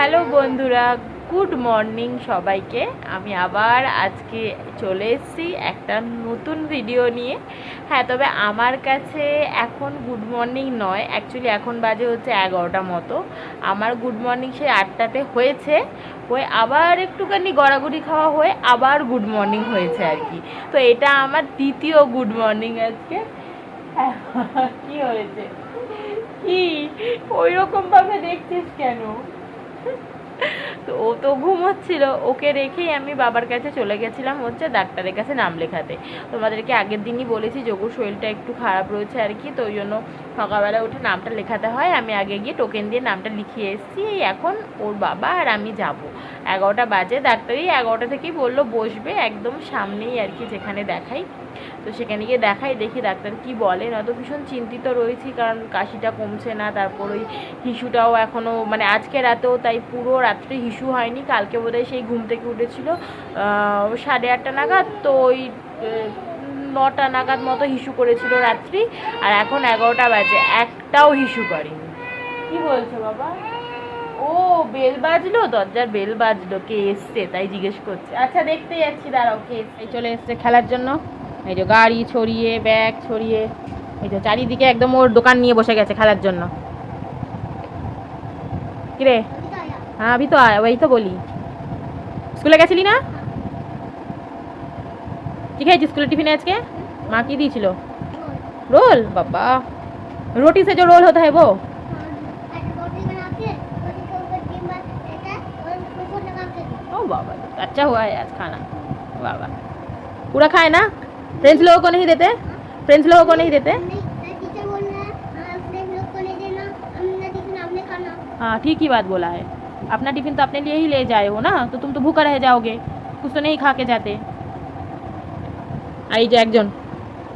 Hello বন্ধুরা, good morning সবাইকে। আমি আবার আজকে চলে এসেছি একটা নতুন ভিডিও নিয়ে। হ্যাঁ তবে আমার কাছে এখন গুড মর্নিং নয় অ্যাকচুয়ালি এখন বাজে হচ্ছে এগারোটা মতো। আমার গুড মর্নিং সেই আটটাতে হয়েছে, হয়ে আবার একটুখানি গড়াগড়ি খাওয়া হয়ে আবার গুড মর্নিং হয়েছে আর কি। তো এটা আমার দ্বিতীয় গুড মর্নিং আজকে। কি হয়েছে? কি? ওই রকম দেখছিস কেন? তো ও তো ঘুমোচ্ছিল। ওকে রেখেই আমি বাবার কাছে চলে গেছিলাম হচ্ছে ডাক্তারের কাছে নাম লেখাতে। তোমাদেরকে আগের দিনই বলেছি যোগুর শরীরটা একটু খারাপ রয়েছে আর কি, তো ওই জন্য সকালবেলা উঠে নামটা লেখাতে হয়। আমি আগে গিয়ে টোকেন দিয়ে নামটা লিখিয়ে এসেছি। এখন ওর বাবা আর আমি যাব। এগারোটা বাজে। ডাক্তারই এগারোটা থেকেই বলল, বসবে একদম সামনেই আর কি যেখানে দেখাই। তো সেখানে গিয়ে দেখাই, দেখি ডাক্তার কি বলে। নয়তো ভীষণ চিন্তিত রয়েছি, কারণ কাশিটা কমছে না, তারপর ওই হিসুটাও এখনও মানে আজকে রাতেও তাই পুরো রাত্রে হিসু হয়নি, কালকে বোধহয় সেই ঘুম থেকে উঠেছিল সাড়ে আটটা নাগাদ, তো ওই নটা নাগাদ মতো হিসু করেছিল রাত্রি, আর এখন এগারোটা বাজে, একটাও হিসু করেনি। কি বলছো বাবা? ও, বেল বাজলো? দরজার বেল বাজলো, কে এসছে তাই জিজ্ঞেস করছে। আচ্ছা দেখতে যাচ্ছি, দাঁড়াও, কে চলে এসছে খেলার জন্য। এই যে গাড়ি ছড়িয়ে ব্যাগ ছড়িয়ে এই যে চারিদিকে একদম ওর দোকান নিয়ে বসে গেছে খেলার জন্য কিরে হ্যাঁ আমি তো আয় ওই তো বলি স্কুলে গেছিলি না কি খেয়েছিস স্কুলের টিফিনে আজকে মা কি দিয়েছিল रोल बाबा रोटी से जो रोल होता है वो ओ बाबा अच्छा हुआ है आज खाना बाबा पूरा खाए ना फ्रेंड्स लोगों को नहीं देते फ्रेंड्स लोगों को नहीं देते हाँ ठीक ही बात बोला है अपना टिफिन तो अपने लिए ही ले जाए हो ना तो तुम तो भूखा रह जाओगे कुछ तो नहीं खा के जाते এই যে একজন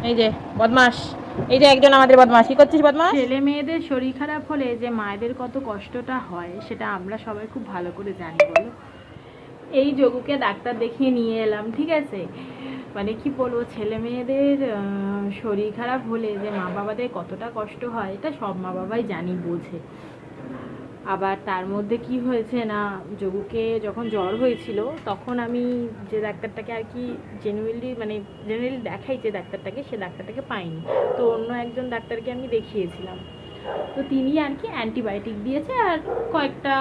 এই যে বদমাস এই যে একজন আমাদের বদমাস কি করছিস বদমাস ছেলে মেয়েদের শরীর খারাপ হলে যে মায়েদের কত কষ্টটা হয় সেটা আমরা সবাই খুব ভালো করে জানি বলো এই যোগুকে ডাক্তার দেখিয়ে নিয়ে এলাম ঠিক আছে মানে কি বলব, ছেলে মেয়েদের শরীর খারাপ হলে যে মা বাবাদের কতটা কষ্ট হয়, এটা সব মা বাবাই জানি, বোঝে। আবার তার মধ্যে কি হয়েছে না যোগুকে যখন জ্বর হয়েছিল, তখন আমি যে ডাক্তারটাকে আর কি জেনুয়েলি মানে জেনারেলি দেখাই যে ডাক্তারটাকে, সে ডাক্তারটাকে পাইনি। তো অন্য একজন ডাক্তারকে আমি দেখিয়েছিলাম। তো তিনি আর কি অ্যান্টিবায়োটিক দিয়েছে আর কয়েকটা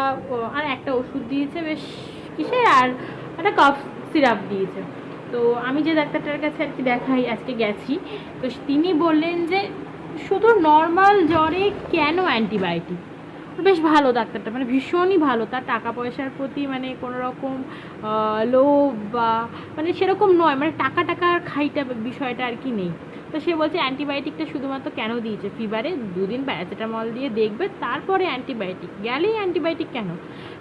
আর একটা ওষুধ দিয়েছে, বেশ কিসে আর একটা কফ সিরাপ দিয়েছে। তো আমি যে ডাক্তারটার কাছে আর কি দেখাই, আজকে গেছি, তো তিনি বললেন যে শুধু নর্মাল জ্বরে কেন অ্যান্টিবায়োটিক বেশ ভালো ডাক্তারটা মানে ভীষণই ভালো, তার টাকা পয়সার প্রতি মানে কোনো রকম লোভ বা মানে সেরকম নয় মানে টাকা টাকা খাইটা বিষয়টা আর কি নেই। তো সে বলছে অ্যান্টিবায়োটিকটা শুধুমাত্র কেন দিয়েছে? ফিভারে দুদিন প্যারাসিটামল দিয়ে দেখবে, তারপরে অ্যান্টিবায়োটিক গেলেই অ্যান্টিবায়োটিক কেন?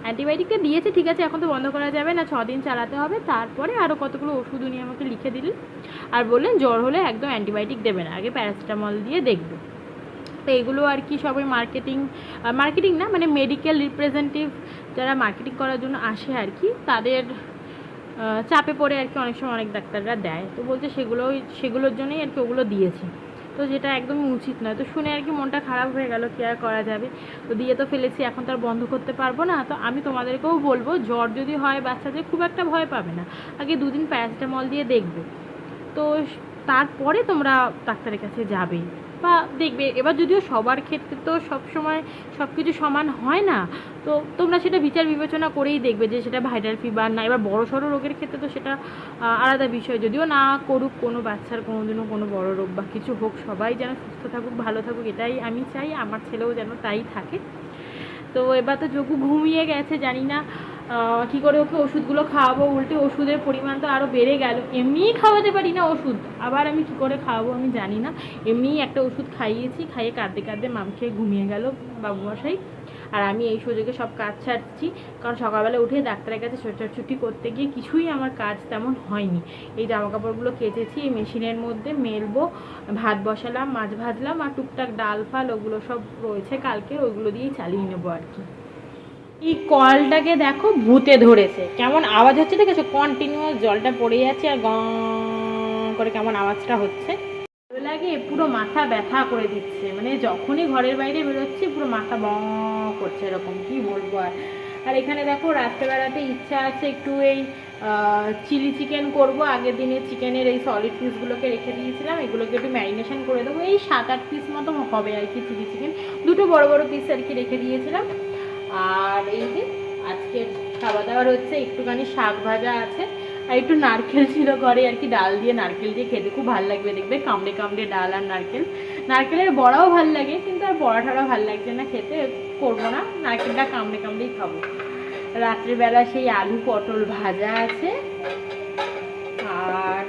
অ্যান্টিবায়োটিকটা দিয়েছে, ঠিক আছে, এখন তো বন্ধ করা যাবে না দিন চালাতে হবে, তারপরে আরও কতগুলো ওষুধ উনি আমাকে লিখে দিলেন আর বললেন, জ্বর হলে একদম অ্যান্টিবায়োটিক দেবে না, আগে প্যারাসিটামল দিয়ে দেখবে। তো এগুলো আর কি সবাই মার্কেটিং মার্কেটিং না মানে মেডিকেল রিপ্রেজেন্টেটিভ যারা মার্কেটিং করার জন্য আসে আর কি, তাদের চাপে পড়ে আর কি অনেক সময় অনেক ডাক্তাররা দেয়। তো বলছে সেগুলোই, সেগুলোর জন্যই আর কি ওগুলো দিয়েছে। তো যেটা একদমই উচিত নয়। তো শুনে আর কি মনটা খারাপ হয়ে গেল, কি আর করা যাবে? তো দিয়ে তো ফেলেছি, এখন তো আর বন্ধ করতে পারব না। তো আমি তোমাদেরকেও বলব, জ্বর যদি হয় বাচ্চাদের খুব একটা ভয় পাবে না। আগে দুদিন প্যারাসিটামল দিয়ে দেখবে। তো তারপরে তোমরা ডাক্তারের কাছে যাবে। বা দেখবে, এবার যদিও সবার ক্ষেত্রে তো সব সময় সব কিছু সমান হয় না, তো তোমরা সেটা বিচার বিবেচনা করেই দেখবে যে সেটা ভাইরাল ফিভার না, এবার বড় সড়ো রোগের ক্ষেত্রে তো সেটা আলাদা বিষয়। যদিও না করুক কোনো বাচ্চার, কোনোদিনও কোনো বড় রোগ বা কিছু হোক, সবাই যেন সুস্থ থাকুক, ভালো থাকুক, এটাই আমি চাই, আমার ছেলেও যেন তাই থাকে। তো এবার তো যোগু ঘুমিয়ে গেছে, জানি না কি করে ওকে ওষুধগুলো খাওয়াবো? উল্টে ওষুধের পরিমাণ তো আরও বেড়ে গেল। এমনিই খাওয়াতে পারি না ওষুধ। আবার আমি কি করে খাওয়াবো আমি জানি না। এমনিই একটা ওষুধ খাইয়েছি, খাইয়ে কাঁদতে কাঁদতে মাম খেয়ে ঘুমিয়ে গেল বাবুমশাই। আর আমি এই সুযোগে সব কাজ ছাড়ছি। কারণ সকালবেলা উঠে ডাক্তারের কাছে ছোটাছুটি করতে গিয়ে কিছুই আমার কাজ তেমন হয়নি। এই জামা কাপড়গুলো কেচেছি, এই মেশিনের মধ্যে মেলবো, ভাত বসালাম, মাছ ভাজলাম, আর টুকটাক ডাল ফাল ওগুলো সব রয়েছে কালকে, ওইগুলো দিয়েই চালিয়ে নেব আর কি। এই কলটাকে দেখো ভূতে ধরেছে। কেমন আওয়াজ হচ্ছে দেখেছ? কন্টিনিউয়াস জলটা পড়ে যাচ্ছে আর গঁ করে কেমন আওয়াজটা হচ্ছে। ভালো লাগে পুরো মাথা ব্যথা করে দিচ্ছে। মানে যখনই ঘরের বাইরে বেরোচ্ছি, পুরো মাথা ব করছে এরকম। কি বলব আর? আর এখানে দেখো রাত্রেবেলাতে ইচ্ছা আছে একটু এই চিলি চিকেন করব। আগের দিনে চিকেনের এই সলিড পিসগুলোকে রেখে দিয়েছিলাম। এগুলোকে একটু ম্যারিনেশন করে দেবো। এই সাত আট পিস মতো হবে আর কি চিলি চিকেন। দুটো বড় বড় পিস আর কি রেখে দিয়েছিলাম। আর এই যে আজকের খাওয়া দাওয়ার হচ্ছে একটুখানি শাক ভাজা আছে, আর একটু নারকেল ছিল ঘরে, আর কি ডাল দিয়ে নারকেল দিয়ে খেতে খুব ভালো লাগবে দেখবে, কামড়ে কামড়ে ডাল আর নারকেল। নারকেলের বড়াও ভালো লাগে, কিন্তু আর বড়া ভালো লাগছে না, খেতে করব না, নারকেলটা কামড়ে কামড়েই খাব। রাত্রিবেলা সেই আলু পটল ভাজা আছে, আর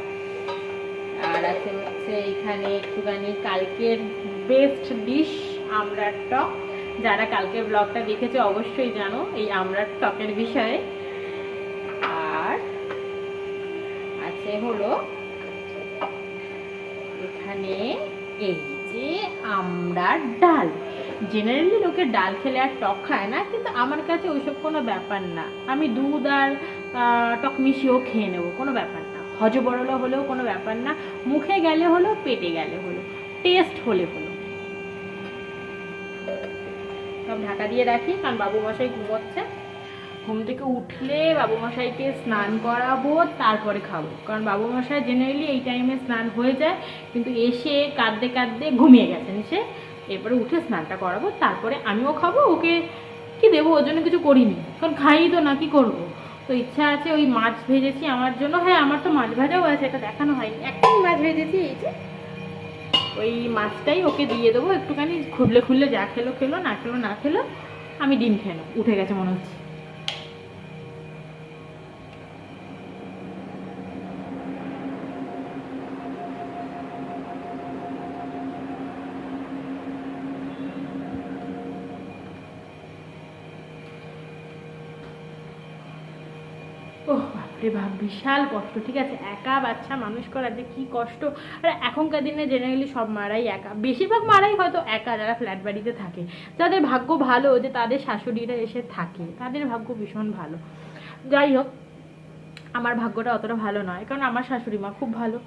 আর আছে হচ্ছে এখানে একটুখানি কালকের বেস্ট ডিশ আমড়ার টক। যারা কালকে ব্লগটা দেখেছে, অবশ্যই জানো এই আমড়ার টকের বিষয়ে। আর আছে হলো, এখানে এই যে আমড়ার ডাল। জেনারেলি লোকে ডাল খেলে আর টক খায় না, কিন্তু আমার কাছে ওইসব কোনো ব্যাপার না। আমি দুধ আর টক মিশিয়েও খেয়ে নেব, কোনো ব্যাপার না। হজবরলা হলেও কোনো ব্যাপার না। মুখে গেলে হলো, পেটে গেলে হলো। টেস্ট হলে হলো। সব ঢাকা দিয়ে রাখি, কারণ বাবু মশাই ঘুমোচ্ছে। ঘুম থেকে উঠলে বাবু মশাইকে স্নান করাবো, তারপরে খাব। কারণ বাবু মশাই জেনারেলি এই টাইমে স্নান হয়ে যায়, কিন্তু এসে কাঁদতে কাঁদতে ঘুমিয়ে গেছেন। সে এরপরে উঠে স্নানটা করাবো, তারপরে আমিও খাব, ওকে কি দেবো? ওর জন্য কিছু করিনি। কারণ খাই তো, না কি করব? তো ইচ্ছা আছে ওই মাছ ভেজেছি আমার জন্য। হ্যাঁ আমার তো মাছ ভাজাও আছে, এটা দেখানো হয়নি। একটাই মাছ ভেজেছি, এই যে ওই মাছটাই ওকে দিয়ে দেবো, একটুখানি খুললে খুললে যা খেলো খেলো, না খেলো না খেলো, আমি ডিম খেলো উঠে গেছে মনে হচ্ছে। বাপরে বাপ, বিশাল কষ্ট, ঠিক আছে? একা বাচ্চা মানুষ করা যে কি কষ্ট। আর এখনকার দিনে জেনারেলি সব মারাই একা। বেশিরভাগ মারাই হয়তো একা যারা ফ্ল্যাট বাড়িতে থাকে। যাদের ভাগ্য ভালো, যে তাদের শাশুড়িরা এসে থাকে। তাদের ভাগ্য ভীষণ ভালো। যাই হোক, আমার ভাগ্যটা অতটা ভালো নয়। কারণ আমার শাশুড়ি মা খুব ভালো।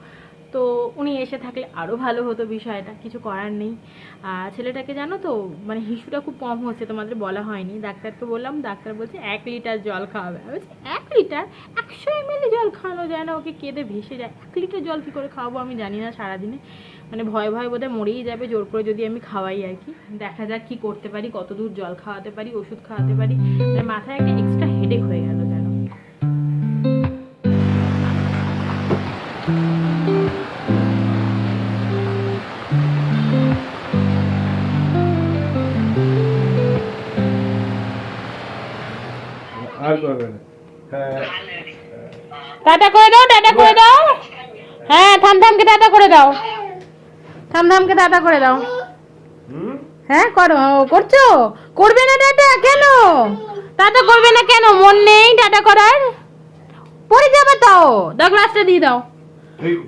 তো উনি এসে থাকলে আরও ভালো হতো বিষয়টা, কিছু করার নেই। আর ছেলেটাকে জানো তো মানে হিসুটা খুব কম হচ্ছে, তোমাদের বলা হয়নি। ডাক্তারকে বললাম, ডাক্তার বলছে এক লিটার জল খাওয়াবে। আমি বলছি, এক লিটার? একশো এমএল জল খাওয়ানো যায় না, ওকে কেঁদে ভেসে যায়। এক লিটার জল কী করে খাওয়াবো আমি জানি না সারাদিনে। মানে ভয় ভয় বোধহয় মরেই যাবে, জোর করে যদি আমি খাওয়াই আর কি। দেখা যাক কী করতে পারি কত দূর জল খাওয়াতে পারি, ওষুধ খাওয়াতে পারি। মানে মাথায় একটা এক্সট্রা হেডেক হয়ে গেল। না। হ্যাঁ। টাটা করে দাও টাটা করে দাও। হ্যাঁ থাম থামকে টাটা করে দাও। থাম থামকে টাটা করে দাও। হ্যাঁ করো। করছ? করবে না টাটা? কেন? টাটা করবে না কেন? মন নেই টাটা করার। পড়ে যাবে তো। দাও গ্লাসটা দিয়ে দাও।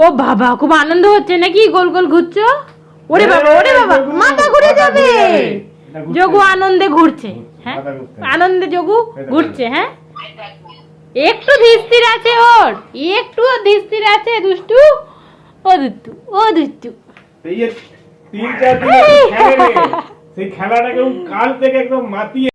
ও বাবা খুব আনন্দ হচ্ছে নাকি? গোল গোল ঘুরছো? ওরে বাবা ওরে বাবা মাথা ঘুরে যাবে। যোগু আনন্দে ঘুরছে হ্যাঁ? আনন্দে যোগু ঘুরছে হ্যাঁ? একটু ধীর আছে ওর একটু ধিস্তির আছে দুষ্টু, ও দুষ্টু ও দুষ্টু। তিন চার দিন সেই খেলাটাকে কাল থেকে একদম মাতিয়ে